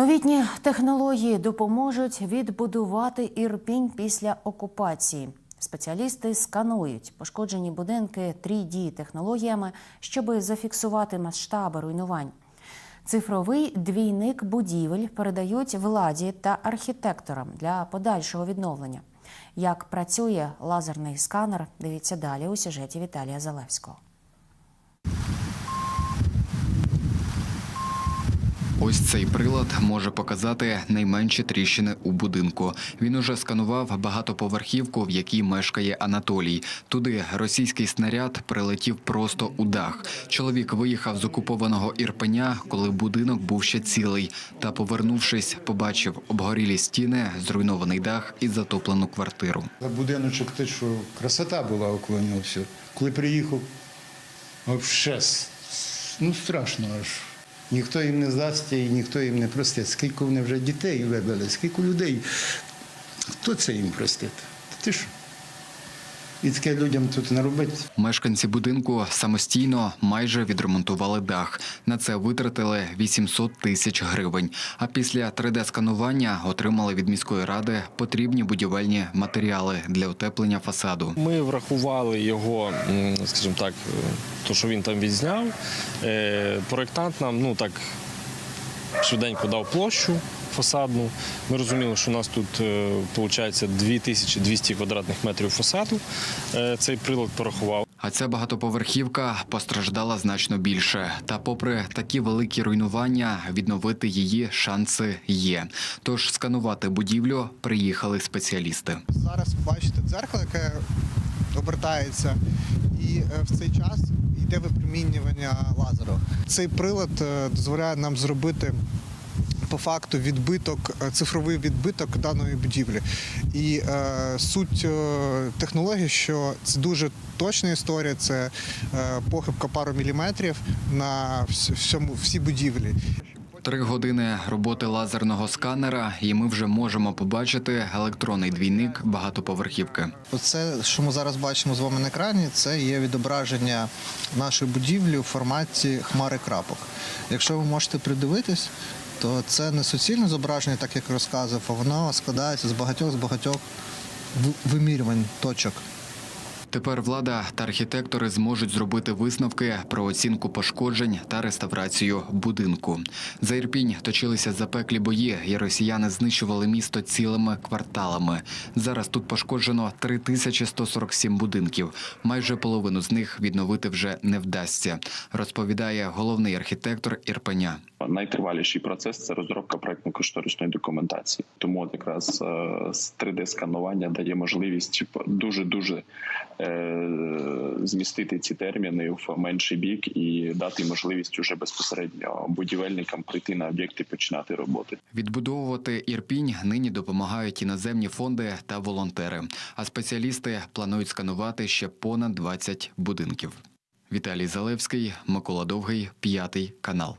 Новітні технології допоможуть відбудувати Ірпінь після окупації. Спеціалісти сканують пошкоджені будинки 3D технологіями, щоб зафіксувати масштаби руйнувань. Цифровий двійник будівель передають владі та архітекторам для подальшого відновлення. Як працює лазерний сканер, дивіться далі у сюжеті Віталія Залевського. Ось цей прилад може показати найменші тріщини у будинку. Він уже сканував багатоповерхівку, в якій мешкає Анатолій. Туди російський снаряд прилетів просто у дах. Чоловік виїхав з окупованого Ірпеня, коли будинок був ще цілий. Та, повернувшись, побачив обгорілі стіни, зруйнований дах і затоплену квартиру. Будиночок те, що красота була нього. Коли приїхав, взагалі, ну страшно аж. Ніхто їм не здасть і ніхто їм не простить. Скільки вони вже дітей вибили, скільки людей. Хто це їм простить? Ти що? І таке людям тут не робити. Мешканці будинку самостійно майже відремонтували дах. На це витратили 800 тисяч гривень. А після 3D-сканування отримали від міської ради потрібні будівельні матеріали для утеплення фасаду. Ми врахували його, скажімо так, е, то, що він там відзняв. Е, Проєктант нам ну так швиденько дав площу фасадну. Ми розуміли, що у нас тут виходить 2200 квадратних метрів фасаду. Е, Цей прилад порахував. А ця багатоповерхівка постраждала значно більше. Та, попри такі великі руйнування, відновити її шанси є. Тож сканувати будівлю приїхали спеціалісти. Зараз ви бачите дзеркало, яке обертається, і е, в цей час йде випромінювання лазеру. Цей прилад е, дозволяє нам зробити. По факту відбиток, е, цифровий відбиток даної будівлі. І е, суть е, технології, що це дуже точна історія, це е, похибка пару міліметрів на всьому всій будівлі. Три години роботи лазерного сканера, і ми вже можемо побачити електронний двійник багатоповерхівки. Оце, що ми зараз бачимо з вами на екрані, це є відображення нашої будівлі у форматі хмари крапок. Якщо ви можете придивитись, то це не суцільне зображення, так як розказував, а воно складається з багатьох з багатьох вимірювань точок. Тепер влада та архітектори зможуть зробити висновки про оцінку пошкоджень та реставрацію будинку. За Ірпінь точилися запеклі бої, і росіяни знищували місто цілими кварталами. Зараз тут пошкоджено 3147 будинків. Майже половину з них відновити вже не вдасться, розповідає головний архітектор Ірпеня. Найтриваліший процес це розробка проектно-кошторисної документації. Тому от якраз е, 3D-сканування дає можливість дуже дуже змістити ці терміни в менший бік і дати можливість уже безпосередньо будівельникам прийти на об'єкт і починати роботи. Відбудовувати Ірпінь нині допомагають іноземні фонди та волонтери. А спеціалісти планують сканувати ще понад 20 будинків. Віталій Залевський, Микола Довгий, п'ятий канал.